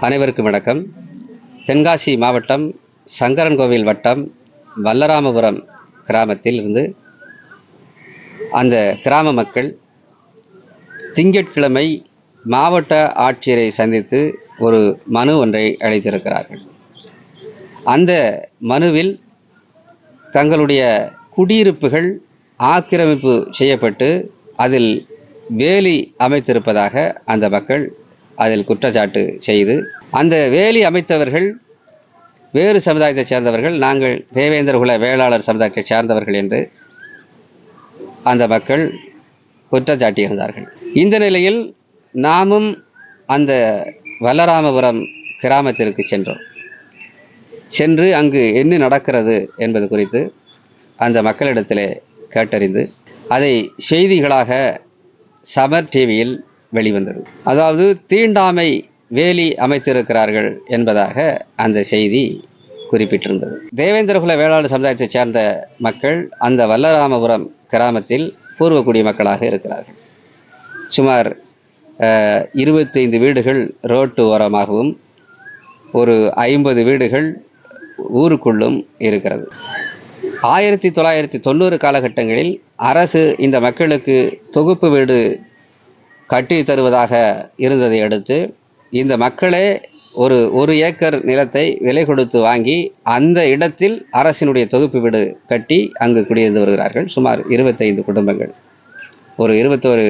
அனைவருக்கும் வணக்கம். தென்காசி மாவட்டம் சங்கரன்கோவில் வட்டம் வல்லராமபுரம் கிராமத்தில் இருந்து அந்த கிராம மக்கள் திங்கட்கிழமை மாவட்ட ஆட்சியரை சந்தித்து ஒரு மனு ஒன்றை அளித்திருக்கிறார்கள். அந்த மனுவில் தங்களுடைய குடியிருப்புகள் ஆக்கிரமிப்பு செய்யப்பட்டு அதில் வேலி அமைத்திருப்பதாக அந்த மக்கள் அதில் குற்றச்சாட்டு செய்து அந்த வேலி அமைத்தவர்கள் வேறு சமுதாயத்தைச் சேர்ந்தவர்கள் நாங்கள் தேவேந்திர குல வேளாளர் சமுதாயத்தைச் சேர்ந்தவர்கள் என்று அந்த மக்கள் குற்றச்சாட்டியிருந்தார்கள் இந்த நிலையில் நாமும் அந்த வல்லராமபுரம் கிராமத்திற்கு சென்றோம். சென்று அங்கு என்ன நடக்கிறது என்பது குறித்து அந்த மக்களிடத்திலே கேட்டறிந்து அதை செய்திகளாக சமர் டிவியில் வெளிவந்தது. அதாவது தீண்டாமை வேலி அமைத்திருக்கிறார்கள் என்பதாக அந்த செய்தி குறிப்பிட்டிருந்தது. தேவேந்திரகுல வேளாண் சமுதாயத்தைச் சேர்ந்த மக்கள் அந்த வல்லராமபுரம் கிராமத்தில் பூர்வக்குடி மக்களாக இருக்கிறார்கள். சுமார் இருபத்தைந்து வீடுகள் ரோட்டு ஓரமாகவும் ஒரு ஐம்பது வீடுகள் ஊருக்குள்ளும் இருக்கிறது. ஆயிரத்தி தொள்ளாயிரத்தி தொண்ணூறு காலகட்டங்களில் அரசு இந்த மக்களுக்கு தொகுப்பு வீடு கட்டி தருவதாக இருந்ததை அடுத்து இந்த மக்களே ஒரு ஒரு ஏக்கர் நிலத்தை விலை கொடுத்து வாங்கி அந்த இடத்தில் அரசினுடைய தொகுப்பு வீடு கட்டி அங்கு குடியிருந்து வருகிறார்கள். சுமார் இருபத்தைந்து குடும்பங்கள். ஒரு இருபத்தோரு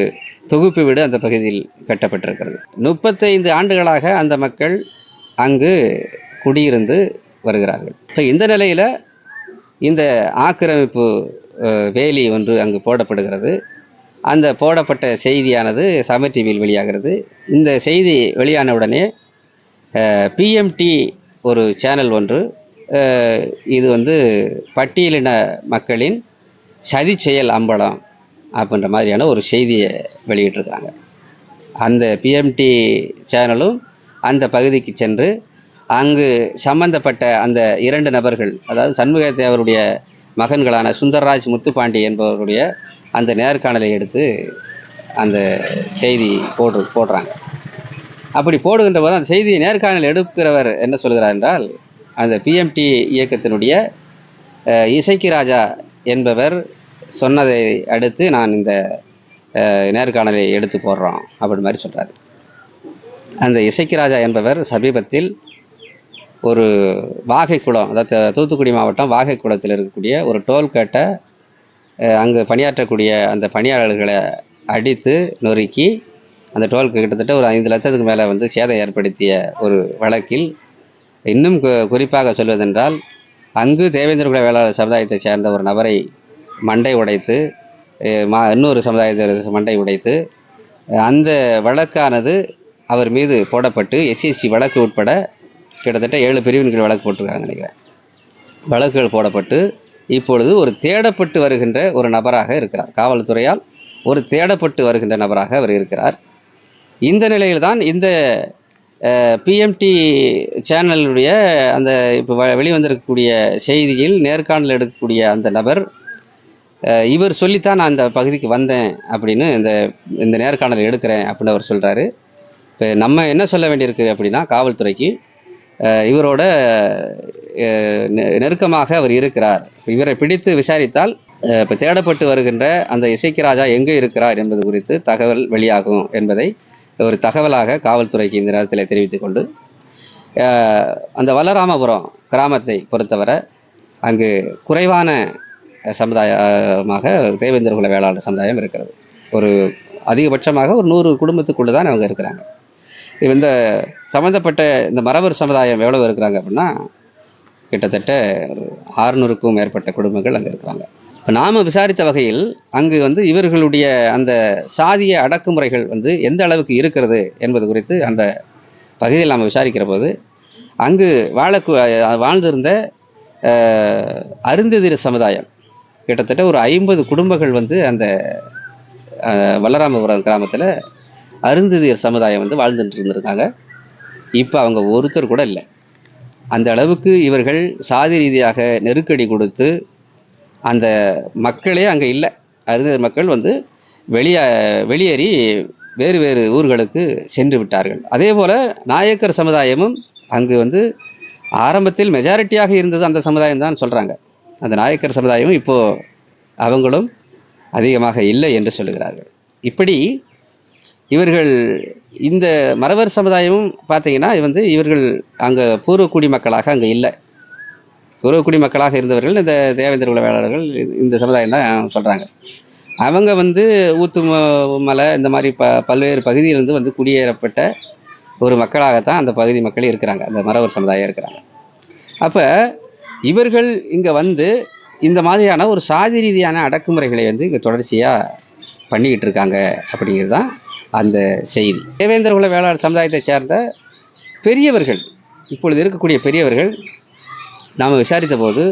தொகுப்பு வீடு அந்த பகுதியில் கட்டப்பட்டிருக்கிறது. முப்பத்தைந்து ஆண்டுகளாக அந்த மக்கள் அங்கு குடியிருந்து வருகிறார்கள். இப்போ இந்த நிலையில் இந்த ஆக்கிரமிப்பு வேலி ஒன்று அங்கு போடப்படுகிறது. அந்த போடப்பட்ட செய்தியானது சமர் டிவியில் வெளியாகிறது. இந்த செய்தி வெளியான உடனே பிஎம்டி ஒரு சேனல் ஒன்று இது வந்து பட்டியலின மக்களின் சதி செயல் அம்பலம் அப்படின்ற மாதிரியான ஒரு செய்தியை வெளியிட்டிருக்காங்க. அந்த பிஎம்டி சேனலும் அந்த பகுதிக்கு சென்று அங்கு சம்பந்தப்பட்ட அந்த இரண்டு நபர்கள் அதாவது சண்முக தேவருடைய மகன்களான சுந்தர்ராஜ் முத்துப்பாண்டி என்பவருடைய அந்த நேர்காணலை எடுத்து அந்த செய்தி போடு போடுறாங்க. அப்படி போடுகின்ற போது அந்த செய்தியை நேர்காணல் எடுக்கிறவர் என்ன சொல்கிறார் என்றால் அந்த பிஎம்டி இயக்கத்தினுடைய இசைக்கு ராஜா என்பவர் சொன்னதை அடுத்து நான் இந்த நேர்காணலை எடுத்து போடுறோம் அப்படி மாதிரி சொல்கிறார் அந்த இசைக்கு ராஜா என்பவர் சமீபத்தில் ஒரு வாகைக்குளம் அதாவது தூத்துக்குடி மாவட்டம் வாகைக்குளத்தில் இருக்கக்கூடிய ஒரு டோல்கேட்டை அங்கு பணியாற்றக்கூடிய அந்த பணியாளர்களை அடித்து நொறுக்கி அந்த டோலுக்கு கிட்டத்தட்ட ஒரு ஐந்து லட்சத்துக்கு மேலே வந்து சேதம் ஏற்படுத்திய ஒரு வழக்கில் இன்னும் கு- குறிப்பாக சொல்வதென்றால் அங்கு தேவேந்திர வேளாளர் சமுதாயத்தைச் சேர்ந்த ஒரு நபரை மண்டை உடைத்து மா இன்னொரு சமுதாயத்தை மண்டை உடைத்து அந்த வழக்கானது அவர் மீது போடப்பட்டு எஸ்சிஎஸ்டி வழக்கு உட்பட கிட்டத்தட்ட ஏழு பிரிவின்கள் வழக்கு போட்டிருக்காங்க நினைக்கிறேன். வழக்குகள் போடப்பட்டு இப்பொழுது ஒரு தேடப்பட்டு வருகின்ற ஒரு நபராக இருக்கிறார். காவல்துறையால் ஒரு தேடப்பட்டு வருகின்ற நபராக அவர் இருக்கிறார். இந்த நிலையில்தான் இந்த பிஎம்டி சேனலுடைய அந்த இப்போ வ- வெளிவந்திருக்கக்கூடிய செய்தியில் நேர்காணல் எடுக்கக்கூடிய அந்த நபர் இவர் சொல்லித்தான் நான் அந்த பகுதிக்கு வந்தேன் அப்படின்னு இந்த இந்த நேர்காணல் எடுக்கிறேன் அப்படின்னு அவர் சொல்கிறாரு இப்போ நம்ம என்ன சொல்ல வேண்டியிருக்கு அப்படின்னா காவல்துறைக்கு இவரோட நெருக்கமாக அவர் இருக்கிறார். இவரை பிடித்து விசாரித்தால் இப்போ தேடப்பட்டு வருகின்ற அந்த இசைக்கு ராஜா எங்கே இருக்கிறார் என்பது குறித்து தகவல் வெளியாகும் என்பதை ஒரு தகவலாக காவல்துறைக்கு இந்த நேரத்தில் தெரிவித்துக் கொண்டு அந்த வல்லராமபுரம் கிராமத்தை பொறுத்தவரை அங்கு குறைவான சமுதாயமாக தேவேந்திர குல வேளாளர் சமுதாயம் இருக்கிறது. ஒரு அதிகபட்சமாக ஒரு நூறு குடும்பத்துக்குள்ளே தான் அவங்க இருக்கிறாங்க. இந்த சம்மந்தப்பட்ட இந்த மரபர் சமுதாயம் எவ்வளவு இருக்கிறாங்க அப்படின்னா கிட்டத்தட்ட ஒரு ஆறுநூறுக்கும் மேற்பட்ட குடும்பங்கள் அங்கே இருக்கிறாங்க. இப்போ நாம் விசாரித்த வகையில் அங்கு வந்து இவர்களுடைய அந்த சாதிய அடக்குமுறைகள் வந்து எந்த அளவுக்கு இருக்கிறது என்பது குறித்து அந்த பகுதியில் நாம் விசாரிக்கிற போது அங்கு வாழக்கு வாழ்ந்திருந்த அருந்ததிர சமுதாயம் கிட்டத்தட்ட ஒரு ஐம்பது குடும்பங்கள் வந்து அந்த வல்லராமபுரம் கிராமத்தில் அருந்ததியர் சமுதாயம் வந்து வாழ்ந்துட்டு இருந்திருக்காங்க. இப்போ அவங்க ஒருத்தர் கூட இல்லை. அந்த அளவுக்கு இவர்கள் சாதி ரீதியாக நெருக்கடி கொடுத்து அந்த மக்களே அங்கே இல்லை. அருந்ததியர் மக்கள் வந்து வெளியே வெளியேறி வேறு வேறு ஊர்களுக்கு சென்று விட்டார்கள். அதே போல் நாயக்கர் சமுதாயமும் அங்கு வந்து ஆரம்பத்தில் மெஜாரிட்டியாக இருந்தது அந்த சமுதாயம் தான் சொல்கிறாங்க அந்த நாயக்கர் சமுதாயமும் இப்போது அவங்களும் அதிகமாக இல்லை என்று சொல்லுகிறார்கள். இப்படி இவர்கள் இந்த மறவர் சமுதாயமும் பார்த்தீங்கன்னா வந்து இவர்கள் அங்கே பூர்வக்குடி மக்களாக அங்கே இல்லை. பூர்வக்குடி மக்களாக இருந்தவர்கள் இந்த தேவேந்திர உளவியலாளர்கள் வேளாளர்கள் இந்த சமுதாயம் தான் சொல்கிறாங்க அவங்க வந்து ஊத்து மலை இந்த மாதிரி ப பல்வேறு பகுதியிலிருந்து வந்து குடியேறப்பட்ட ஒரு மக்களாகத்தான் அந்த பகுதி மக்கள் இருக்கிறாங்க. அந்த மறவர் சமுதாயம் இருக்கிறாங்க. அப்போ இவர்கள் இங்கே வந்து இந்த மாதிரியான ஒரு சாதி ரீதியான அடக்குமுறைகளை வந்து இங்கே தொடர்ச்சியாக பண்ணிக்கிட்டு இருக்காங்க அப்படிங்கிறது தான் அந்த செய்தி. தேவேந்திர குல வேளாண் சமுதாயத்தை சேர்ந்த பெரியவர்கள் இப்பொழுது இருக்கக்கூடிய பெரியவர்கள் நாம் விசாரித்த போது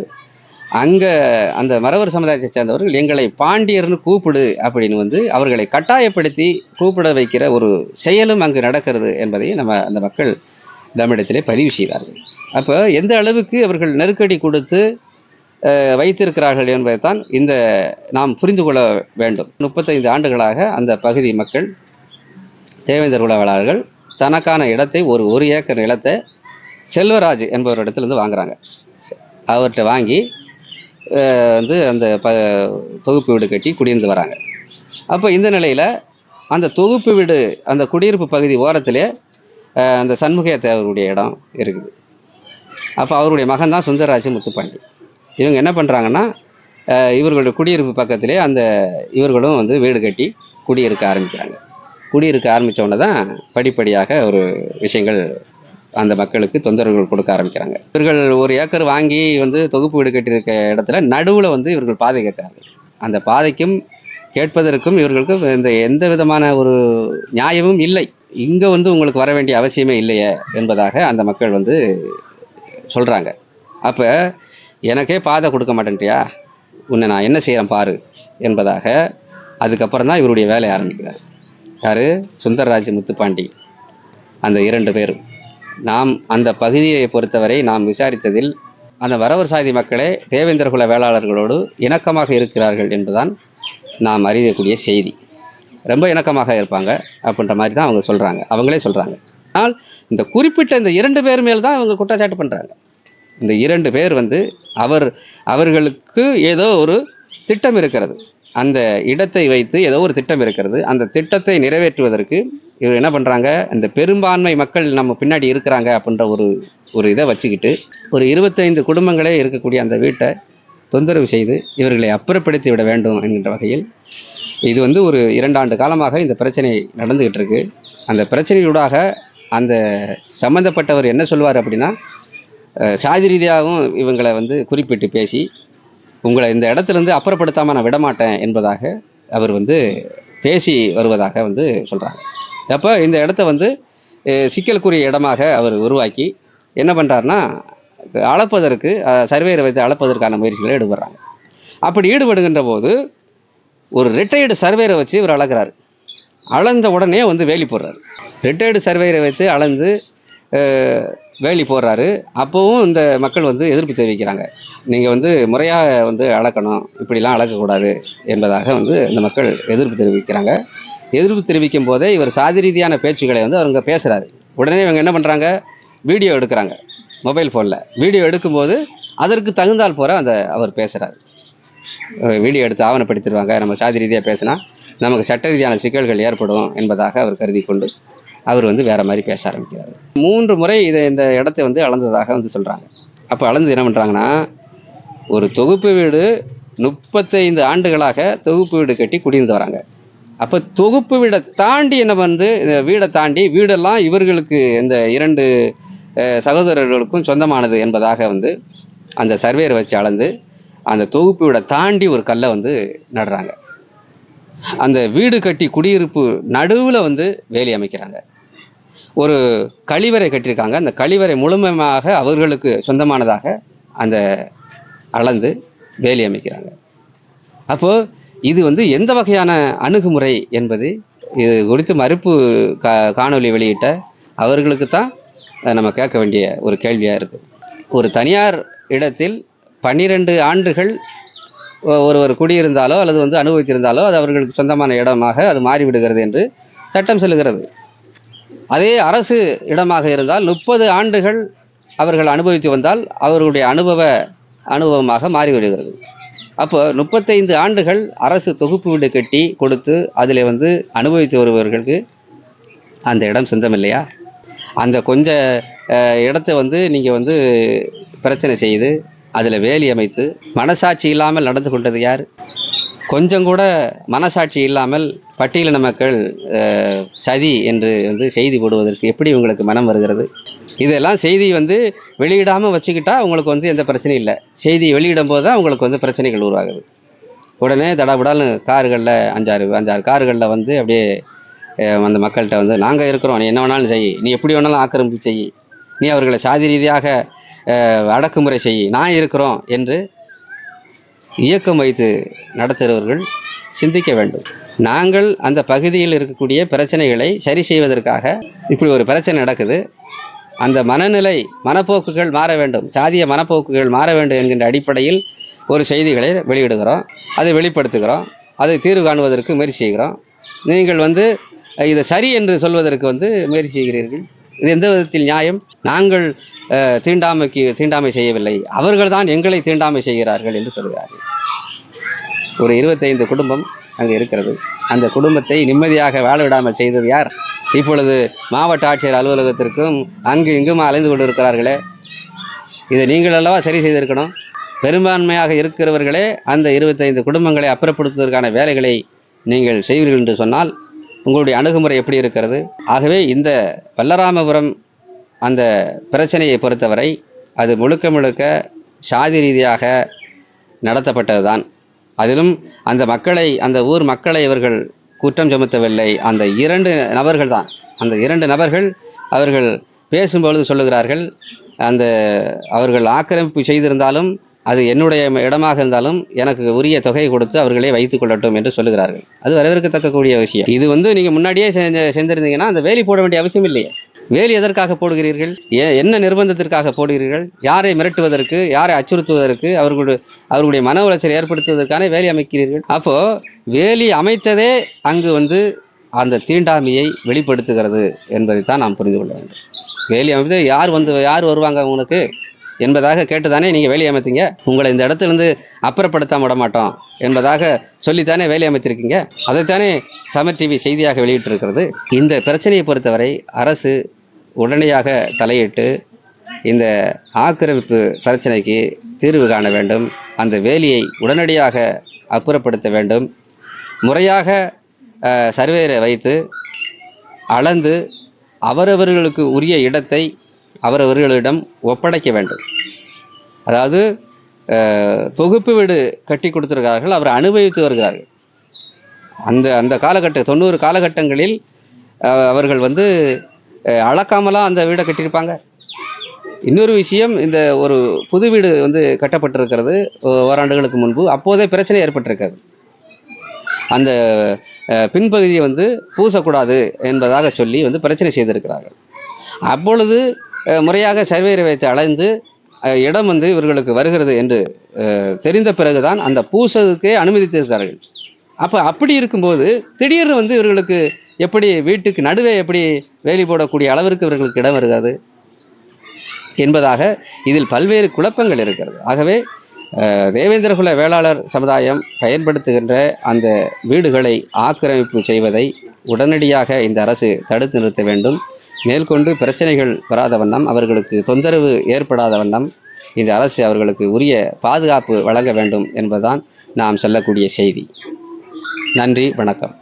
அங்கே அந்த மறவர் சமுதாயத்தை சேர்ந்தவர்கள் எங்களை பாண்டியர்னு கூப்பிடு அப்படின்னு வந்து அவர்களை கட்டாயப்படுத்தி கூப்பிட வைக்கிற ஒரு செயலும் அங்கு நடக்கிறது என்பதை நம்ம அந்த மக்கள் நம்மிடத்திலே பதிவு செய்தார்கள். அப்போ எந்த அளவுக்கு அவர்கள் நெருக்கடி கொடுத்து வைத்திருக்கிறார்கள் என்பதைத்தான் இந்த நாம் புரிந்து கொள்ள வேண்டும். முப்பத்தைந்து ஆண்டுகளாக அந்த பகுதி மக்கள் தேவேந்தர் உளவாளர்கள் தனக்கான இடத்தை ஒரு ஒரு ஏக்கர் நிலத்தை செல்வராஜ் என்பவர் இடத்துலேருந்து வாங்குறாங்க. அவர்கிட்ட வாங்கி வந்து அந்த ப தொகுப்பு வீடு கட்டி குடியிருந்து வராங்க. அப்போ இந்த நிலையில் அந்த தொகுப்பு வீடு அந்த குடியிருப்பு பகுதி ஓரத்திலே அந்த சண்முகைய தேவருடைய இடம் இருக்குது. அப்போ அவருடைய மகன் தான் சுந்தரராஜ முத்துப்பாண்டி. இவங்க என்ன பண்ணுறாங்கன்னா இவர்களுடைய குடியிருப்பு பக்கத்திலே அந்த இவர்களும் வந்து வீடு கட்டி குடியிருக்க ஆரம்பிக்கிறாங்க. குடியிருக்க ஆரம்பித்தோடனே தான் படிப்படியாக ஒரு விஷயங்கள் அந்த மக்களுக்கு தொந்தரவுகள் கொடுக்க ஆரம்பிக்கிறாங்க. இவர்கள் ஒரு ஏக்கர் வாங்கி வந்து தொகுப்பு வீடு கட்டியிருக்க இடத்துல நடுவில் வந்து இவர்கள் பாதை கேட்கார்கள் அந்த பாதைக்கும் கேட்பதற்கும் இவர்களுக்கும் இந்த எந்த விதமான ஒரு நியாயமும் இல்லை. இங்கே வந்து உங்களுக்கு வர வேண்டிய அவசியமே இல்லையே என்பதாக அந்த மக்கள் வந்து சொல்கிறாங்க அப்போ எனக்கே பாதை கொடுக்க மாட்டேன்ட்டியா உன்னை நான் என்ன செய்கிறேன் பாரு என்பதாக அதுக்கப்புறம் தான் இவருடைய வேலையை ஆரம்பிக்கிறார். யார்? சுந்தரராஜ் முத்துப்பாண்டி. அந்த இரண்டு பேரும் நாம் அந்த பகுதியை பொறுத்தவரை நாம் விசாரித்ததில் அந்த வரவர் சாதி மக்களே தேவேந்திர குல வேளாளர்களோடு இணக்கமாக இருக்கிறார்கள் என்றுதான் நாம் அறியக்கூடிய செய்தி. ரொம்ப இணக்கமாக இருப்பாங்க அப்படின்ற மாதிரி தான் அவங்க சொல்கிறாங்க அவங்களே சொல்கிறாங்க ஆனால் இந்த குறிப்பிட்ட இந்த இரண்டு பேர் மேல் தான் அவங்க குற்றச்சாட்டு பண்ணுறாங்க இந்த இரண்டு பேர் வந்து அவர் அவர்களுக்கு ஏதோ ஒரு திட்டம் இருக்கிறது. அந்த இடத்தை வைத்து ஏதோ ஒரு திட்டம் இருக்கிறது. அந்த திட்டத்தை நிறைவேற்றுவதற்கு இவர் என்ன பண்ணுறாங்க இந்த பெரும்பான்மை மக்கள் நம்ம பின்னாடி இருக்கிறாங்க அப்படின்ற ஒரு ஒரு இதை வச்சுக்கிட்டு ஒரு இருபத்தைந்து குடும்பங்களே இருக்கக்கூடிய அந்த வீட்டை தொந்தரவு செய்து இவர்களை அப்புறப்படுத்தி விட வேண்டும் என்கின்ற வகையில் இது வந்து ஒரு இரண்டாண்டு காலமாக இந்த பிரச்சனை நடந்துக்கிட்டு இருக்கு. அந்த பிரச்சனையூடாக அந்த சம்மந்தப்பட்டவர் என்ன சொல்வார் அப்படின்னா சாதி ரீதியாகவும் இவங்களை வந்து குறிப்பிட்டு பேசி உங்களை இந்த இடத்துலேருந்து அப்புறப்படுத்தாமல் நான் விடமாட்டேன் என்பதாக அவர் வந்து பேசி வருவதாக வந்து சொல்கிறாங்க அப்போ இந்த இடத்த வந்து சிக்கலுக்குரிய இடமாக அவர் உருவாக்கி என்ன பண்ணுறாருன்னா அளப்பதற்கு சர்வேயரை வைத்து அளப்பதற்கான முயற்சிகளை ஈடுபடுறாங்க அப்படி ஈடுபடுகின்ற போது ஒரு ரிட்டையர்டு சர்வேரை வச்சு இவர் அளக்கிறார். அளந்த உடனே வந்து வேலி போடுறாரு. ரிட்டையர்டு சர்வேரை வைத்து அளந்து வேலி போடுறாரு. அப்போவும் இந்த மக்கள் வந்து எதிர்ப்பு தெரிவிக்கிறாங்க. நீங்கள் வந்து முறையாக வந்து அளக்கணும். இப்படிலாம் அளக்கக்கூடாது என்பதாக வந்து இந்த மக்கள் எதிர்ப்பு தெரிவிக்கிறாங்க. எதிர்ப்பு தெரிவிக்கும் போதே இவர் சாதி ரீதியான பேச்சுக்களை வந்து அவங்க பேசுகிறாரு உடனே இவங்க என்ன பண்ணுறாங்க வீடியோ எடுக்கிறாங்க. மொபைல் ஃபோனில் வீடியோ எடுக்கும்போது அதற்கு தகுந்தால் போகிற அந்த அவர் பேசுகிறார் வீடியோ எடுத்து ஆவணப்படுத்திடுவாங்க. நம்ம சாதி ரீதியாக பேசினா நமக்கு சட்ட ரீதியான சிக்கல்கள் ஏற்படும் என்பதாக அவர் கருதி கொண்டு அவர் வந்து வேற மாதிரி பேச ஆரம்பிக்கிறார். மூன்று முறை இதை இந்த இடத்தை வந்து அளந்ததாக வந்து சொல்கிறாங்க அப்போ அளந்து என்ன பண்ணுறாங்கன்னா ஒரு தொகுப்பு வீடு முப்பத்தைந்து ஆண்டுகளாக தொகுப்பு வீடு கட்டி குடியிருந்து வராங்க. அப்போ தொகுப்பு வீடை தாண்டி என்ன வந்து இந்த வீடை தாண்டி வீடெல்லாம் இவர்களுக்கு இந்த இரண்டு சகோதரர்களுக்கும் சொந்தமானது என்பதாக வந்து அந்த சர்வேரை வச்சு அளந்து அந்த தொகுப்பு வீடை தாண்டி ஒரு கல்லை வந்து நடுறாங்க. அந்த வீடு கட்டி குடியிருப்பு நடுவில் வந்து வேலி அமைக்கிறாங்க. ஒரு கழிவறை கட்டியிருக்காங்க. அந்த கழிவறை முழுமையாக அவர்களுக்கு சொந்தமானதாக அந்த அளந்து வேலி அமைக்கிறாங்க. அப்போது இது வந்து எந்த வகையான அணுகுமுறை என்பது இது குறித்து மறுப்பு கா காணொலி வெளியிட்ட அவர்களுக்கு தான் நம்ம கேட்க வேண்டிய ஒரு கேள்வியாக இருக்குது ஒரு தனியார் இடத்தில் பன்னிரெண்டு ஆண்டுகள் ஒருவர் குடியிருந்தாலோ அல்லது வந்து அனுபவித்திருந்தாலோ அது அவர்களுக்கு சொந்தமான இடமாக அது மாறிவிடுகிறது என்று சட்டம் செல்கிறது அதே அரசு இடமாக இருந்தால் முப்பது ஆண்டுகள் அவர்கள் அனுபவித்து வந்தால் அவர்களுடைய அனுபவ அனுபவமாக மாறிவிடுகிறது. அப்போ முப்பத்தைந்து ஆண்டுகள் அரசு தொகுப்பு வீடு கட்டி கொடுத்து அதில் வந்து அனுபவித்து வருபவர்களுக்கு அந்த இடம் சொந்தம் இல்லையா? அந்த கொஞ்ச இடத்தை இடத்த வந்து நீங்கள் வந்து பிரச்சனை செய்து அதில் வேலி அமைத்து மனசாட்சி இல்லாமல் நடந்து கொண்டது யார்? கொஞ்சம் கூட மனசாட்சி இல்லாமல் பட்டியலின மக்கள் சதி என்று வந்து செய்தி போடுவதற்கு எப்படி உங்களுக்கு மனம் வருகிறது? இதெல்லாம் செய்தி வந்து வெளியிடாமல் வச்சுக்கிட்டா உங்களுக்கு வந்து எந்த பிரச்சனையும் இல்லை. செய்தி வெளியிடும் போது தான் உங்களுக்கு வந்து பிரச்சனைகள் உருவாகுது. உடனே தடபுடால்னு கார்களில் அஞ்சாறு அஞ்சாறு கார்களில் வந்து அப்படியே அந்த மக்கள்கிட்ட வந்து நாங்கள் இருக்கிறோம் நீ என்ன வேணாலும் செய் நீ எப்படி வேணாலும் ஆக்கிரமிப்பு செய் நீ அவர்களை சாதி ரீதியாக அடக்குமுறை செய் நான் இருக்கிறோம் என்று இயக்கம் வைத்து நடத்துகிறவர்கள் சிந்திக்க வேண்டும். நாங்கள் அந்த பகுதியில் இருக்கக்கூடிய பிரச்சனைகளை சரி செய்வதற்காக இப்படி ஒரு பிரச்சனை நடக்குது. அந்த மனநிலை மனப்போக்குகள் மாற வேண்டும். சாதிய மனப்போக்குகள் மாற வேண்டும் என்கின்ற அடிப்படையில் ஒரு செய்திகளை வெளியிடுகிறோம். அதை வெளிப்படுத்துகிறோம். அதை தீர்வு காணுவதற்கு முயற்சி செய்கிறோம். நீங்கள் வந்து இதை சரி என்று சொல்வதற்கு வந்து முயற்சி செய்கிறீர்கள். இது எந்த விதத்தில் நியாயம்? நாங்கள் தீண்டாமைக்கு தீண்டாமை செய்யவில்லை. அவர்கள் தான் எங்களை தீண்டாமை செய்கிறார்கள் என்று சொல்கிறார்கள். ஒரு இருபத்தைந்து குடும்பம் அங்கே இருக்கிறது. அந்த குடும்பத்தை நிம்மதியாக வாழ விடாமல் செய்தது யார்? இப்பொழுது மாவட்ட ஆட்சியர் அலுவலகத்திற்கும் அங்கு இங்குமா அலைந்து கொண்டிருக்கிறார்களே? இதை நீங்கள் அல்லவா சரி செய்திருக்கணும்? பெரும்பான்மையாக இருக்கிறவர்களே அந்த இருபத்தைந்து குடும்பங்களை அப்புறப்படுத்துவதற்கான வேலைகளை நீங்கள் செய்வீர்கள் என்று சொன்னால் உங்களுடைய அணுகுமுறை எப்படி இருக்கிறது? ஆகவே இந்த வல்லராமபுரம் அந்த பிரச்சனையை பொறுத்தவரை அது முழுக்க முழுக்க சாதி ரீதியாக நடத்தப்பட்டதுதான். அதிலும் அந்த மக்களை அந்த ஊர் மக்களை இவர்கள் குற்றம் சுமத்தவில்லை. அந்த இரண்டு நபர்கள் தான். அந்த இரண்டு நபர்கள் அவர்கள் பேசும்பொழுது சொல்லுகிறார்கள் அந்த அவர்கள் ஆக்கிரமிப்பு செய்திருந்தாலும் அது என்னுடைய இடமாக இருந்தாலும் எனக்கு உரிய தொகை கொடுத்து அவர்களே வைத்துக் கொள்ளட்டும் என்று சொல்லுகிறார்கள். அது வரவேற்கத்தக்கக்கூடிய விஷயம். இது வந்து நீங்கள் முன்னாடியே செஞ்ச செஞ்சிருந்தீங்கன்னா அந்த வேலி போட வேண்டிய அவசியம் இல்லையே. வேலி எதற்காக போடுகிறீர்கள்? என்ன நிர்பந்தத்திற்காக போடுகிறீர்கள்? யாரை மிரட்டுவதற்கு யாரை அச்சுறுத்துவதற்கு அவர்களுடைய அவர்களுடைய மன உளைச்சல் ஏற்படுத்துவதற்கான வேலி அமைக்கிறீர்கள்? அப்போ வேலி அமைத்ததே அங்கு வந்து அந்த தீண்டாமையை வெளிப்படுத்துகிறது என்பதை தான் நாம் புரிந்து கொள்ள வேண்டும். வேலி அமைத்து யார் வந்து யார் வருவாங்க உங்களுக்கு? என்பதாக கேட்டுதானே நீங்கள் வேலை அமைத்தீங்க? உங்களை இந்த இடத்துலேருந்து அப்புறப்படுத்தாம விட மாட்டோம் என்பதாக சொல்லித்தானே வேலை அமைத்திருக்கீங்க? அதைத்தானே சமர் டிவி செய்தியாக வெளியிட்டிருக்கிறது. இந்த பிரச்சனையை பொறுத்தவரை அரசு உடனடியாக தலையிட்டு இந்த ஆக்கிரமிப்பு பிரச்சனைக்கு தீர்வு காண வேண்டும். அந்த வேலியை உடனடியாக அப்புறப்படுத்த வேண்டும். முறையாக அஹ், சர்வேரை வைத்து அளந்து அவரவர்களுக்கு உரிய இடத்தை அவரவர்களிடம் ஒப்படைக்க வேண்டும். அதாவது தொகுப்பு வீடு கட்டி கொடுத்திருக்கிறார்கள் அவர் அனுபவித்து வருகிறார்கள். அந்த அந்த காலகட்ட தொண்ணூறு காலகட்டங்களில் அவர்கள் வந்து அளக்காமலாம் அந்த வீடை கட்டியிருப்பாங்க. இன்னொரு விஷயம் இந்த ஒரு புது வீடு வந்து கட்டப்பட்டிருக்கிறது ஓராண்டுகளுக்கு முன்பு அப்போதே பிரச்சனை ஏற்பட்டிருக்கிறது. அந்த பின்பகுதியை வந்து பூசக்கூடாது என்பதாக சொல்லி வந்து பிரச்சனை செய்திருக்கிறார்கள். அப்பொழுது முறையாக சர்வேரை வைத்து அலைந்து இடம் வந்து இவர்களுக்கு வருகிறது என்று தெரிந்த பிறகுதான் அந்த பூசதுக்கே அனுமதித்திருக்கிறார்கள். அப்போ அப்படி இருக்கும்போது திடீர்னு வந்து இவர்களுக்கு எப்படி வீட்டுக்கு நடுவே எப்படி வேலி போடக்கூடிய அளவிற்கு இவர்களுக்கு இடம் வருகிறது என்பதாக இதில் பல்வேறு குழப்பங்கள் இருக்கிறது. ஆகவே தேவேந்திரகுல வேளாளர் சமுதாயம் பயன்படுத்துகின்ற அந்த வீடுகளை ஆக்கிரமிப்பு செய்வதை உடனடியாக இந்த அரசு தடுத்து நிறுத்த வேண்டும். மேற்கொண்டு பிரச்சனைகள் வராத வண்ணம் அவர்களுக்கு தொந்தரவு ஏற்படாத வண்ணம் இந்த அரசு அவர்களுக்கு உரிய பாதுகாப்பு வழங்க வேண்டும் என்பதுதான் நாம் சொல்லக்கூடிய செய்தி. நன்றி வணக்கம்.